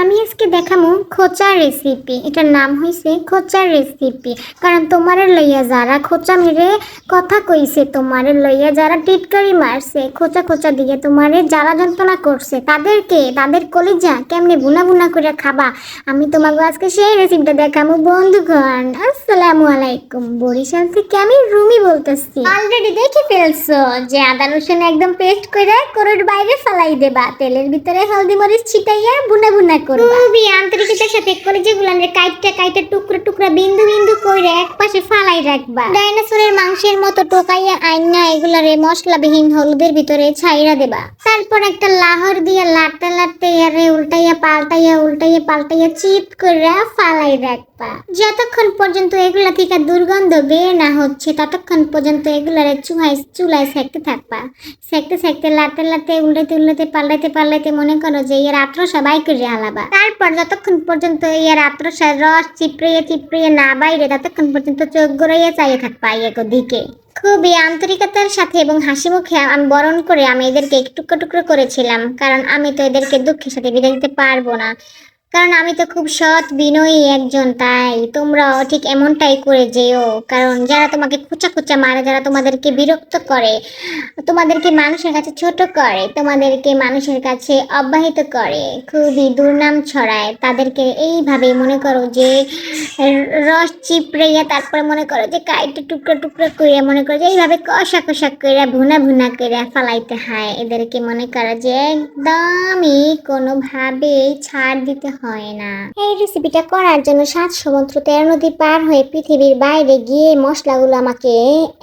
আমি আজকে দেখামু খোঁচার রেসিপি এটার নাম হইছে খোঁচার রেসিপি কারণ তোমারে লইয়া যারা খোঁচা মেরে কথা কইছে, তোমারে লইয়া যারা টিটকারি মারছে, খোঁচা খোঁচা দিয়ে তোমারে যারা যন্ত্রণা করছে, তাদেরকে, তাদের কলিজা কেমনে বুনা বুনা করে খাবা? আমি তোমাকে আজকে সেই রেসিপিটা দেখামু, বন্ধুগণ। আসসালামু আলাইকুম। বরিশাল থেকে আমি রুমি বলতেছি। অলরেডি দেখে ফেলছো যে আদা রসুন একদম পেস্ট করে করোর বাইরে ফেলাই দেবা। তেলের ভিতরে হলদি মরিচ ছিটাইয়া বুনা বুনা করবা। খুবই আন্তরিকতার সাথে করে যেগুলো কাইটটা কাইটটা টুকরো টুকরো বিন্দু বিন্দু এক পাশে ফালাই রাখবা। ডাইনোসরের মাংসের মতো টোকাইয়া আইনা এগুলারে মশলাবিহীন হলুদের ভিতরে ছাইরা দেবা। তারপর একটা লাহর দিয়ে লাটতে লাটতে ইয়ারে উল্টাইয়া পাল্টাইয়া উল্টাইয়া পাল্টাইয়া চিপ করে ফালাই রাখবা। যতক্ষণ পর্যন্ত এগুলা থেকে দুর্গন্ধ বের না হচ্ছে, ততক্ষণ পর্যন্ত এগুলারে চুহাই চুলায় সেকতে থাকবা। সেকতে সেকতে লাটতে লাটতে উল্টাইতে উল্টাইতে পাল্টাইতে পাল্টাইতে মনে করো যে এর আত্র সবাই করে আলাবা তারপর যতক্ষণ পর্যন্ত এর আত্রসার রস চিপড়িয়ে চিপড়িয়ে না বাইরে, ততক্ষণ পর্যন্ত চোখ গড়াইয়া চাইয়ে থাকবা ইয়েকো দিকে খুবই আন্তরিকতার সাথে এবং হাসি মুখে আমি বরণ করে আমি এদেরকে টুকরো টুকরো করেছিলাম, কারণ আমি তো এদেরকে দুঃখের সাথে বিদায় দিতে পারব না। কারণ আমি তো খুব সৎ বিনয়ী একজন, তাই তোমরাও ঠিক এমনটাই করে যেও। কারণ যারা তোমাকে খুচা খুচা মারে, যারা তোমাদেরকে বিরক্ত করে, তোমাদেরকে মানুষের কাছে ছোট করে, তোমাদেরকে মানুষের কাছে অব্যাহিত করে, খুবই দুর্নাম ছড়ায়, তাদেরকে এইভাবে মনে করো যে রস চিপড়াইয়া তারপরে মনে করো যে কাইটে টুকরো টুকরো করিয়া মনে করো যে এইভাবে কষা কষা করে ভুনা ভুনা করিয়া ফালাইতে হয়। এদেরকে মনে করো যে একদমই কোনোভাবেই ছাড় দিতে হয় না। এই রেসিপিটা করার জন্য সাত সমুদ্র তেরো নদী পার হয়ে পৃথিবীর বাইরে গিয়ে মশলাগুলো আমাকে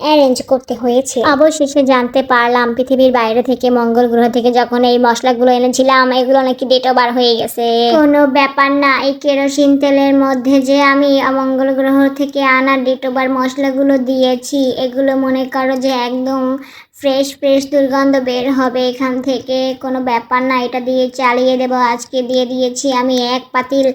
অ্যারেঞ্জ করতে হয়েছে। অবশেষে জানতে পারলাম পৃথিবীর বাইরে থেকে মঙ্গল গ্রহ থেকে যখন এই মশলাগুলো এনেছিলাম, এগুলো নাকি ডেট বার হয়ে গেছে। কোনো ব্যাপার না, এই কেরোসিন তেলের মধ্যে যে আমি মঙ্গল গ্রহ থেকে আনা ডেট ওভার মশলাগুলো দিয়েছি, এগুলো মনে করো যে একদম ফ্রেশ ফ্রেশ দুর্গন্ধ বের হবে এখান থেকে। কোনো ব্যাপার না, এটা দিয়ে চালিয়ে দেবো। আজকে দিয়ে দিয়েছি আমি এক পাতিল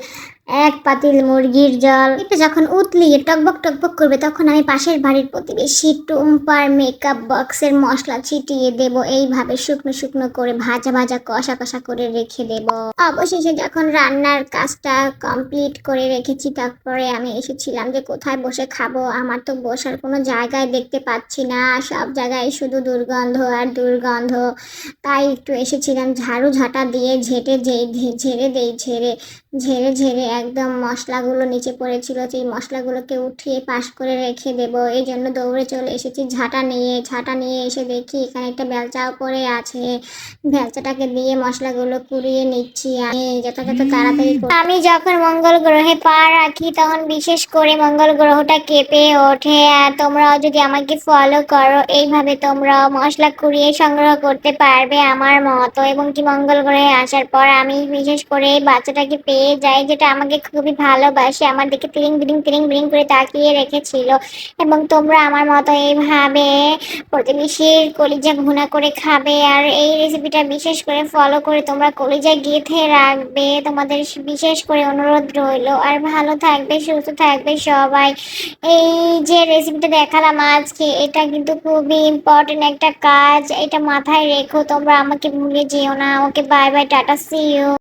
এক পাতিল মুরগির জল। এটা যখন উতলিয়ে টকবক টকবক করবে, তখন আমি পাশের বাড়ির প্রতিবেশী টুম্পার মেকআপ বক্সের মশলা ছিটিয়ে দেব। এইভাবে শুকনো শুকনো করে ভাজা ভাজা, কষা কষা করে রেখে দেব। অবশেষে যখন রান্নার কাজটা কমপ্লিট করে রেখেছি, তারপরে আমি এসেছিলাম যে কোথায় বসে খাব। আমার তো বসার কোনো জায়গায় দেখতে পাচ্ছি না। সব জায়গায় শুধু দুর্গন্ধ আর দুর্গন্ধ। তাই একটু এসেছিলাম ঝাড়ু ঝাঁটা দিয়ে ঝেঁটে যেই, ঝেড়ে দেই, ঝেড়ে ঝেড়ে ঝেড়ে একদম মশলাগুলো নিচে পড়েছিল সেই মশলাগুলোকে উঠিয়ে পাশ করে রেখে দেব। এই জন্য দৌড়ে চলে এসেছি ঝাঁটা নিয়ে ঝাঁটা নিয়ে এসে দেখি এখানে একটা বেলচাও পড়ে আছে। বেলচাটাকে দিয়ে মশলাগুলো কুড়িয়ে নিচ্ছি আমি যথাযথ তাড়াতাড়ি আমি যখন মঙ্গল গ্রহে পা রাখি তখন বিশেষ করে মঙ্গল গ্রহটা কেঁপে ওঠে। আর তোমরাও যদি আমাকে ফলো করো এইভাবে তোমরাও মশলা কুড়িয়ে সংগ্রহ করতে পারবে আমার মতো। এবং কি মঙ্গল গ্রহে আসার পর আমি বিশেষ করে এই বাচ্চাটাকে পেয়ে যাই যেটা আমাকে খুবই ভালোবাসে, আমার দিকে তিরিং বিরিং তিরিং বিরিং করে তাকিয়ে রেখেছিল। এবং তোমরা আমার মতো এইভাবে প্রতিবেশীর কলিজা ঘুনা করে খাবে আর এই রেসিপিটা বিশেষ করে ফলো করে তোমরা কলিজা গেঁথে রাখবে। তোমাদের বিশেষ করে অনুরোধ রইল। আর ভালো থাকবে, সুস্থ থাকবে সবাই। এই যে রেসিপিটা দেখালাম আজকে, এটা কিন্তু খুবই ইম্পর্টেন্ট একটা কাজ। এটা মাথায় রেখো, তোমরা আমাকে ভুলে যেও না। Okay bye bye tata see you